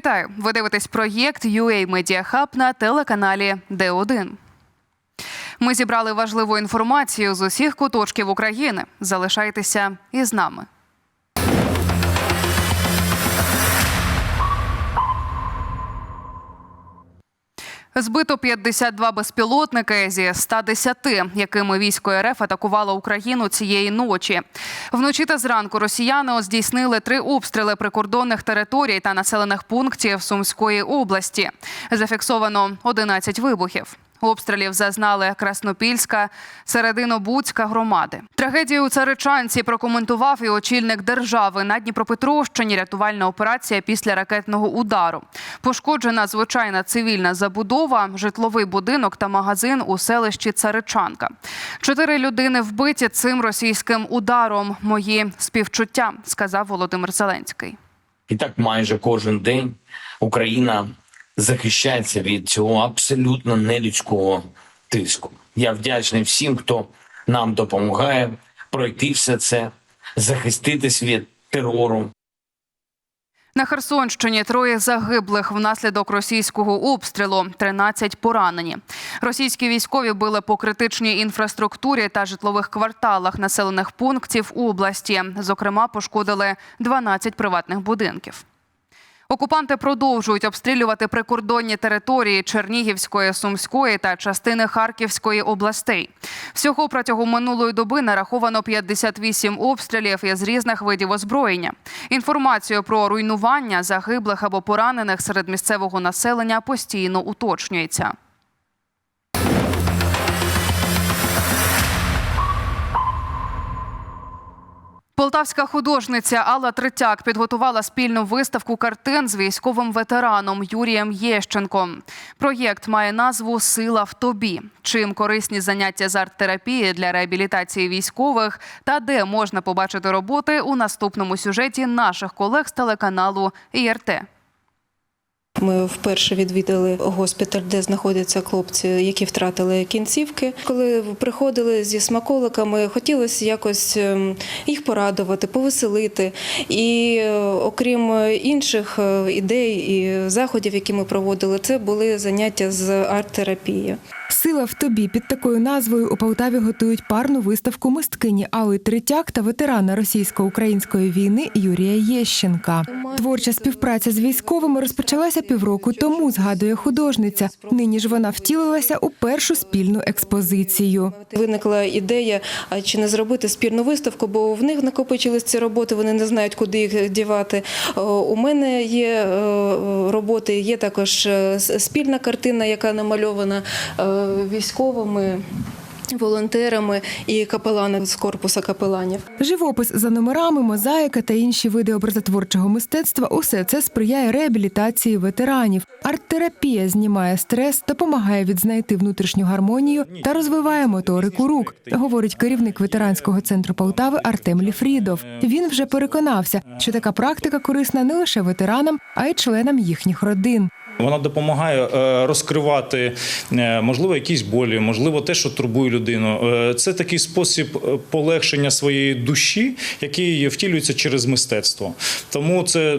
Вітаю! Ви дивитесь проєкт UA Media Hub на телеканалі Д1. Ми зібрали важливу інформацію з усіх куточків України. Залишайтеся із нами. Збито 52 безпілотники зі 110, якими військо РФ атакувало Україну цієї ночі. Вночі та зранку росіяни здійснили три обстріли прикордонних територій та населених пунктів Сумської області. Зафіксовано 11 вибухів. Обстрілів зазнали Краснопільська, Серединобудська громади. Трагедію у Царичанці прокоментував і очільник держави на Дніпропетровщині. Рятувальна операція після ракетного удару. Пошкоджена звичайна цивільна забудова, житловий будинок та магазин у селищі Царичанка. Чотири людини вбиті цим російським ударом. Мої співчуття, сказав Володимир Зеленський. І так майже кожен день Україна захищається від цього абсолютно нелюдського тиску. Я вдячний всім, хто нам допомагає пройти все це, захиститись від терору, На Херсонщині троє загиблих внаслідок російського обстрілу, 13 поранені. Російські військові били по критичній інфраструктурі та житлових кварталах населених пунктів області. Зокрема, пошкодили 12 приватних будинків. Окупанти продовжують обстрілювати прикордонні території Чернігівської, Сумської та частини Харківської областей. Всього протягом минулої доби нараховано 58 обстрілів із різних видів озброєння. Інформацію про руйнування загиблих або поранених серед місцевого населення постійно уточнюється. Полтавська художниця Алла Третяк підготувала спільну виставку картин з військовим ветераном Юрієм Єщенком. Проєкт має назву Сила в тобі. Чим корисні заняття з арт-терапії для реабілітації військових та де можна побачити роботи у наступному сюжеті наших колег з телеканалу ІРТ. Ми вперше відвідали госпіталь, де знаходяться хлопці, які втратили кінцівки. Коли приходили зі смаколиками, хотілося якось ем, їх порадувати, повеселити. І е, окрім інших е, ідей і заходів, які ми проводили, це були заняття з арт-терапії. Сила в тобі під такою назвою у Полтаві готують парну виставку мисткині Алли Третяк та ветерана російсько-української війни Юрія Єщенка. Творча співпраця з військовими розпочалася півроку тому, згадує художниця. Нині ж вона втілилася у першу спільну експозицію. Виникла ідея, чи не зробити спільну виставку, бо в них накопичились ці роботи, вони не знають, куди їх дівати. У мене є е, роботи, є також е, спільна картина, яка намальована е, військовими. Волонтерами і капеланами з корпуса капеланів. Живопис за номерами, мозаїка та інші види образотворчого мистецтва усе це сприяє реабілітації ветеранів. Арт-терапія знімає стрес, допомагає відзнайти внутрішню гармонію та розвиває моторику рук, говорить керівник ветеранського центру Полтави Артем Ліфрідов. Він вже переконався, що така практика корисна не лише ветеранам, а й членам їхніх родин. Вона допомагає е, розкривати, е, можливо, якісь болі, можливо, те, що турбує людину. Е, Це такий спосіб полегшення своєї душі, який втілюється через мистецтво. Тому це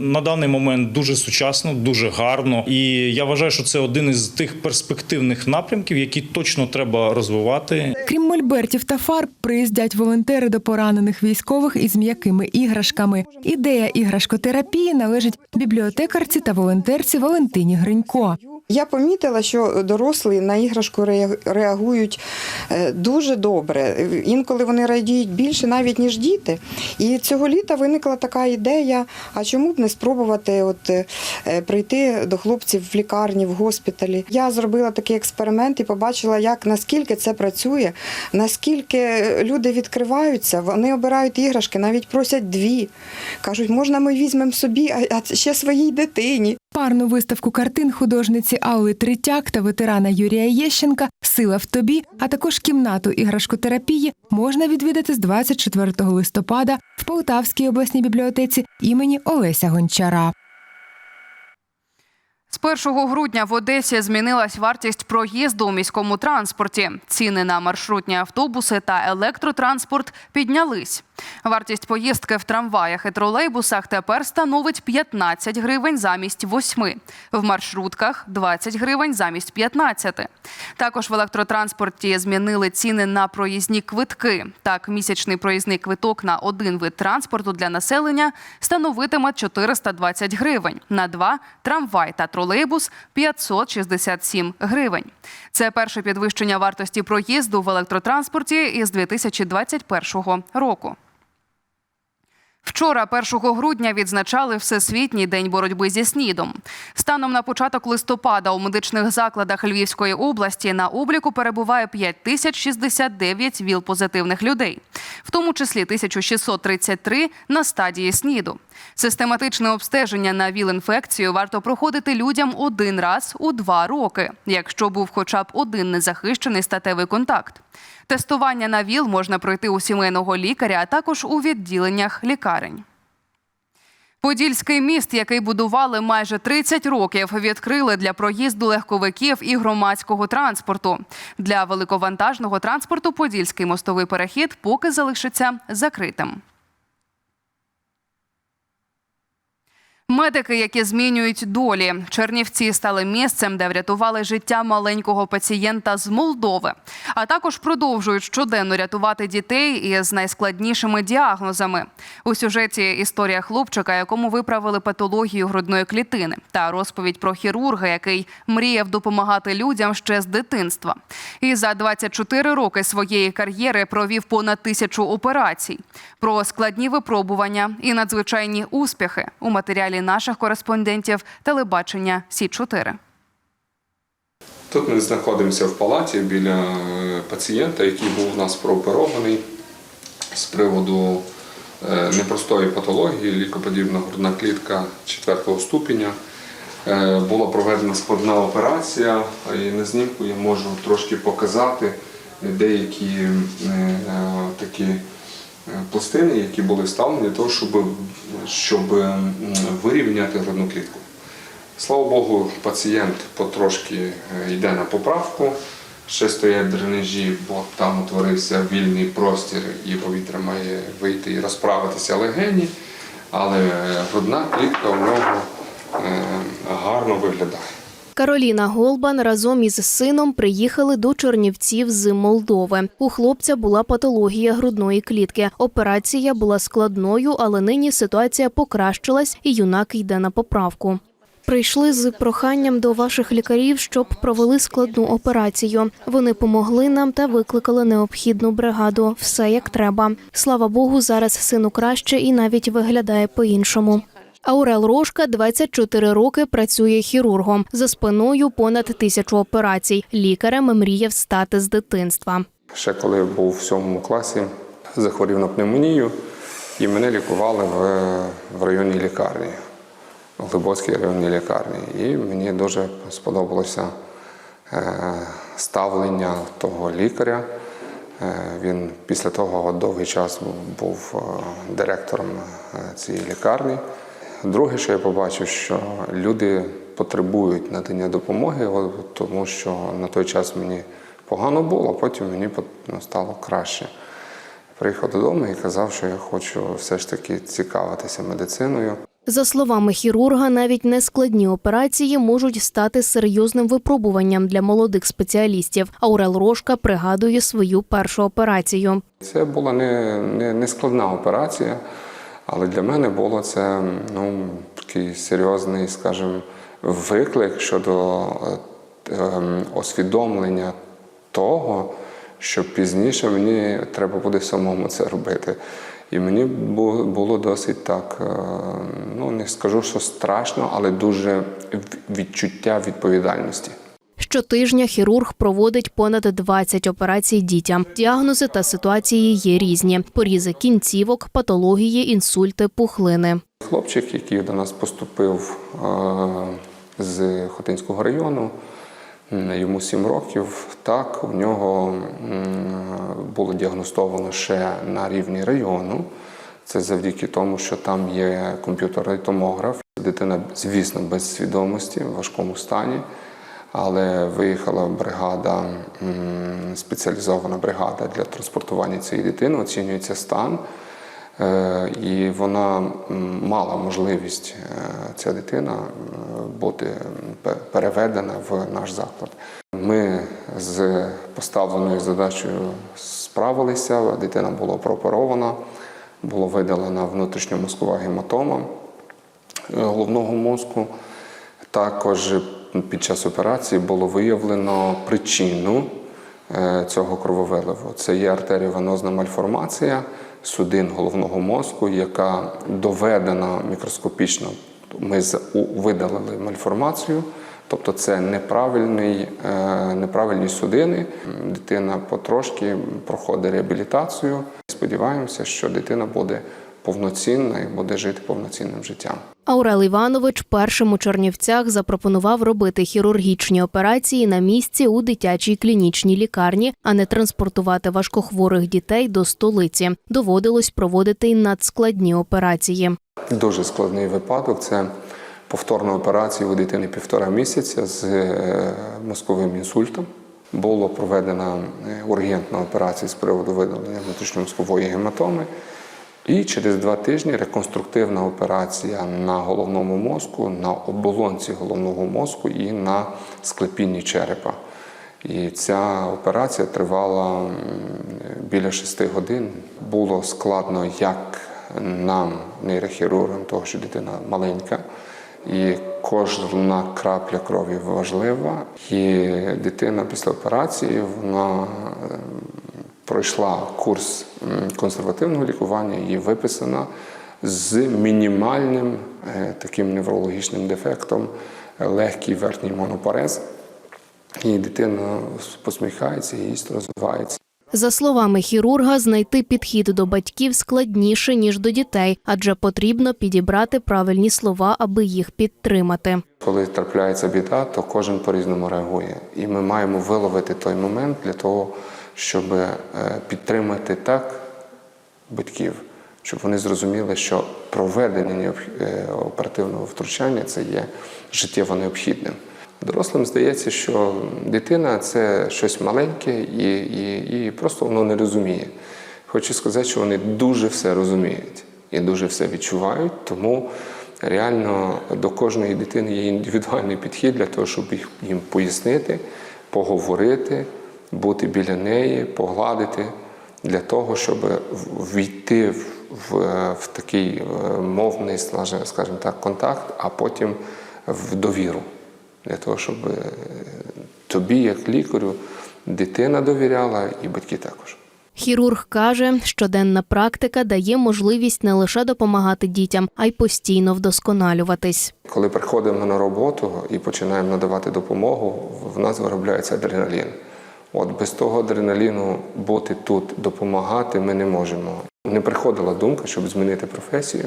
на даний момент дуже сучасно, дуже гарно. І я вважаю, що це один із тих перспективних напрямків, які точно треба розвивати. Крім мольбертів та фарб, приїздять волонтери до поранених військових із м'якими іграшками. Ідея іграшкотерапії належить бібліотекарці та волонтерці Валентині Гринько. Я помітила, що дорослі на іграшку реагують е, дуже добре. Інколи вони радіють більше навіть ніж діти. І цього літа виникла така ідея: а чому б не спробувати от, е, прийти до хлопців в лікарні, в госпіталі. Я зробила такий експеримент і побачила, як наскільки це працює, наскільки люди відкриваються, вони обирають іграшки, навіть просять дві. Кажуть, можна ми візьмемо собі, а ще своїй дитині. Парну виставку картин художниці Алли Третяк та ветерана Юрія Єщенка Сила в тобі, а також кімнату іграшкотерапії можна відвідати з 24 листопада в Полтавській обласній бібліотеці імені Олеся Гончара. З 1 грудня в Одесі змінилась вартість проїзду у міському транспорті. Ціни на маршрутні автобуси та електротранспорт піднялись. Вартість поїздки в трамваях і тролейбусах тепер становить 15 гривень замість 8. В маршрутках 20 гривень замість 15. Також в електротранспорті змінили ціни на проїзні квитки. Так, місячний проїзний квиток на один вид транспорту для населення становитиме 420 гривень. На два трамвай та 567 гривень. Це перше підвищення вартості проїзду в електротранспорті із 2021 року. Вчора, 1 грудня, відзначали Всесвітній день боротьби зі СНІДом. Станом на початок листопада у медичних закладах Львівської області на обліку перебуває 5069 ВІЛ-позитивних людей, в тому числі 1633 на стадії СНІДу. Систематичне обстеження на ВІЛ-інфекцію варто проходити людям один раз у два роки, якщо був хоча б один незахищений статевий контакт. Тестування на ВІЛ можна пройти у сімейного лікаря, а також у відділеннях лікарень. Подільський міст, який будували майже 30 років, відкрили для проїзду легковиків і громадського транспорту. Для великовантажного транспорту Подільський мостовий перехід поки залишиться закритим. Медики, які змінюють долі, Чернівці стали місцем, де врятували життя маленького пацієнта з Молдови, а також продовжують щоденно рятувати дітей із найскладнішими діагнозами. У сюжеті історія хлопчика, якому виправили патологію грудної клітини, та розповідь про хірурга, який мріяв допомагати людям ще з дитинства. І за 24 роки своєї кар'єри провів понад тисячу операцій. Про складні випробування і надзвичайні успіхи у матеріалі наших кореспондентів телебачення Сі 4 Тут ми знаходимося в палаті біля е, пацієнта, який був у нас прооперований з приводу е, непростої патології, лікоподібна грудна клітка 4 ступеня. Е, Була проведена складна операція, і на знімку я можу трошки показати деякі такі пластини, які були вставлені для того, щоб, щоб вирівняти грудну клітку. Слава Богу, пацієнт потрошки е, йде на поправку. Ще стоять дренажі, бо там утворився вільний простір і повітря має вийти і розправитися легені, але е, грудна клітка у нього е, гарно виглядає. Кароліна Голбан разом із сином приїхали до Чернівців з Молдови. У хлопця була патологія грудної клітки. Операція була складною, але нині ситуація покращилась, і юнак йде на поправку. Прийшли з проханням до ваших лікарів, щоб провели складну операцію. Вони помогли нам та викликали необхідну бригаду. Все як треба. Слава Богу, зараз сину краще і навіть виглядає по-іншому. Аурел Рошка 24 роки працює хірургом. За спиною понад тисячу операцій. Лікарем мріяв стати з дитинства. Ще коли був в сьомому класі, захворів на пневмонію, і мене лікували в, в районній лікарні, в Глибоцькій районній лікарні. І мені дуже сподобалося е, ставлення того лікаря. Е, Він після того довгий час був е, директором цієї лікарні. Друге, що я побачив, що люди потребують надання допомоги, тому що на той час мені погано було, а потім мені ну, стало краще. Приїхав додому і казав, що я хочу все ж таки цікавитися медициною. За словами хірурга, навіть нескладні операції можуть стати серйозним випробуванням для молодих спеціалістів. Аурел Рошка пригадує свою першу операцію. Це була не, не, не складна операція, але для мене було це ну, такий серйозний, скажімо, виклик щодо е, ем, освідомлення того, що пізніше мені треба буде самому це робити. І мені було досить так, е, ну не скажу, що страшно, але дуже відчуття відповідальності. Щотижня хірург проводить понад 20 операцій дітям. Діагнози та ситуації є різні: порізи кінцівок, патології, інсульти, пухлини. Хлопчик, який до нас поступив е, з Хотинського району, йому 7 років. Так, у нього було діагностовано ще на рівні району. Це завдяки тому, що там є комп'ютерний томограф. Дитина, звісно, без свідомості, в важкому стані, але виїхала бригада, спеціалізована бригада для транспортування цієї дитини, оцінюється стан. Е, І вона мала можливість, е, ця дитина, е, бути переведена в наш заклад. Ми з поставленою задачею справилися. Дитина була прооперована, було видалена внутрішньомозкова гематома головного мозку. Також під час операції було виявлено причину е, цього крововиливу. Це є артеріовенозна мальформація судин головного мозку, яка доведена мікроскопічно. Ми видалили мальформацію, тобто це неправильний, е, неправильні судини. Дитина потрошки проходить реабілітацію. Сподіваємося, що дитина буде повноцінна і буде жити повноцінним життям. Аурел Іванович першим у Чернівцях запропонував робити хірургічні операції на місці у дитячій клінічній лікарні, а не транспортувати важкохворих дітей до столиці. Доводилось проводити й надскладні операції. Дуже складний випадок. Це повторна операція у дитини півтора місяця з е, мозковим інсультом. Було проведена е, ургентна операція з приводу видалення внутрішньомозкової гематоми. І через два тижні реконструктивна операція на головному мозку, на оболонці головного мозку і на склепінні черепа. І ця операція тривала біля шести годин. Було складно як нам, нейрохірургам, того, що дитина маленька, і кожна крапля крові важлива. І дитина після операції вона пройшла курс консервативного лікування і виписана з мінімальним е, таким неврологічним дефектом, легкий верхній монопарез. І дитина посміхається, гість розвивається. За словами хірурга, знайти підхід до батьків складніше ніж до дітей, адже потрібно підібрати правильні слова, аби їх підтримати. Коли трапляється біда, то кожен по-різному реагує. І ми маємо виловити той момент для того, щоб е, підтримати так батьків, щоб вони зрозуміли, що проведення е, оперативного втручання це є життєво необхідним. Дорослим здається, що дитина це щось маленьке і, і, і просто воно не розуміє. Хочу сказати, що вони дуже все розуміють і дуже все відчувають, тому реально до кожної дитини є індивідуальний підхід для того, щоб їм пояснити, поговорити, бути біля неї, погладити, для того, щоб війти в, в, в такий е, мовний, скажімо скажімо так, контакт, а потім в довіру. Для того, щоб е, тобі, як лікарю, дитина довіряла і батьки також. Хірург каже, щоденна практика дає можливість не лише допомагати дітям, а й постійно вдосконалюватись. Коли приходимо на роботу і починаємо надавати допомогу, в нас виробляється адреналін. От без того адреналіну бути тут, допомагати ми не можемо. Не приходила думка, щоб змінити професію.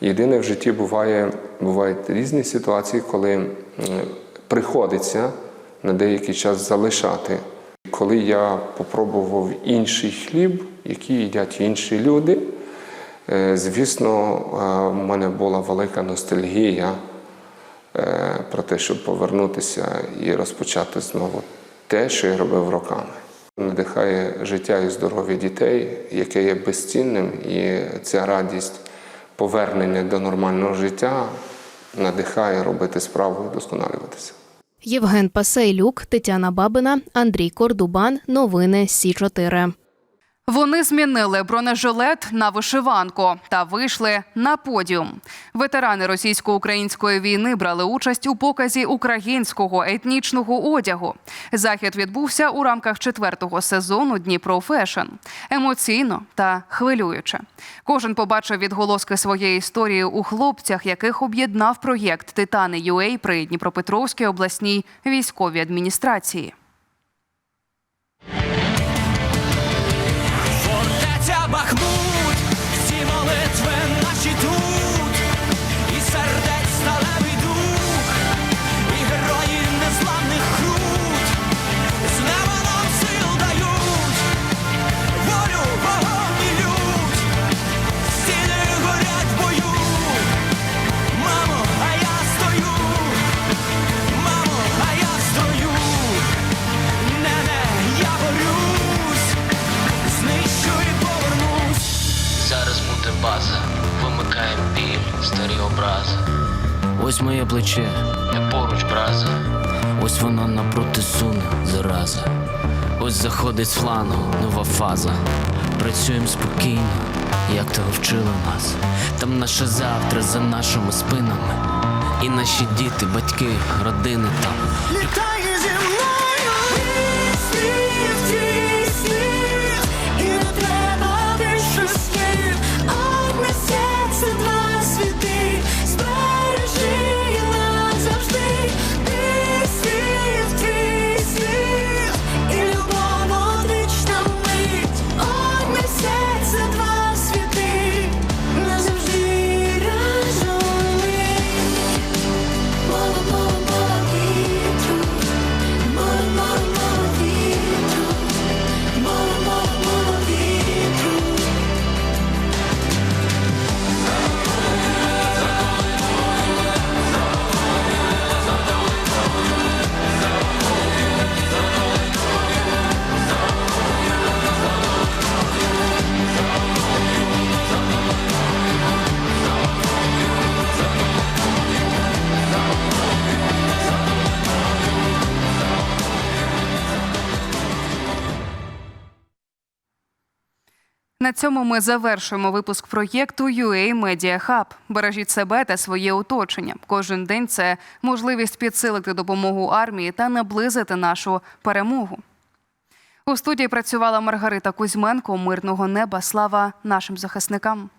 Єдине в житті буває, бувають різні ситуації, коли приходиться на деякий час залишати. Коли я попробував інший хліб, який їдять інші люди, е, звісно, е, в мене була велика ностальгія е, про те, щоб повернутися і розпочати знову те, що я робив роками. Надихає життя і здоров'я дітей, яке є безцінним, і ця радість повернення до нормального життя надихає робити справу і вдосконалюватися. Євген Пасейлюк, Тетяна Бабина, Андрій Кордубан. Новини Сі 4 Вони змінили бронежилет на вишиванку та вийшли на подіум. Ветерани російсько-української війни брали участь у показі українського етнічного одягу. Захід відбувся у рамках четвертого сезону Дніпро Фешн. Емоційно та хвилююче. Кожен побачив відголоски своєї історії у хлопцях, яких об'єднав проєкт Титани UA при Дніпропетровській обласній військовій адміністрації. Фортеця База, вимикаєм біль, старі образи. Ось моє плече, не поруч браза. Ось воно напроти суне, зараза. Ось заходить з флану, нова фаза. Працюємо спокійно, як того вчили нас. Там наше завтра за нашими спинами. І наші діти, батьки, родини там. Літай зі На цьому ми завершуємо випуск проєкту UA Media Hub. Бережіть себе та своє оточення. Кожен день це можливість підсилити допомогу армії та наблизити нашу перемогу. У студії працювала Маргарита Кузьменко. Мирного неба. Слава нашим захисникам.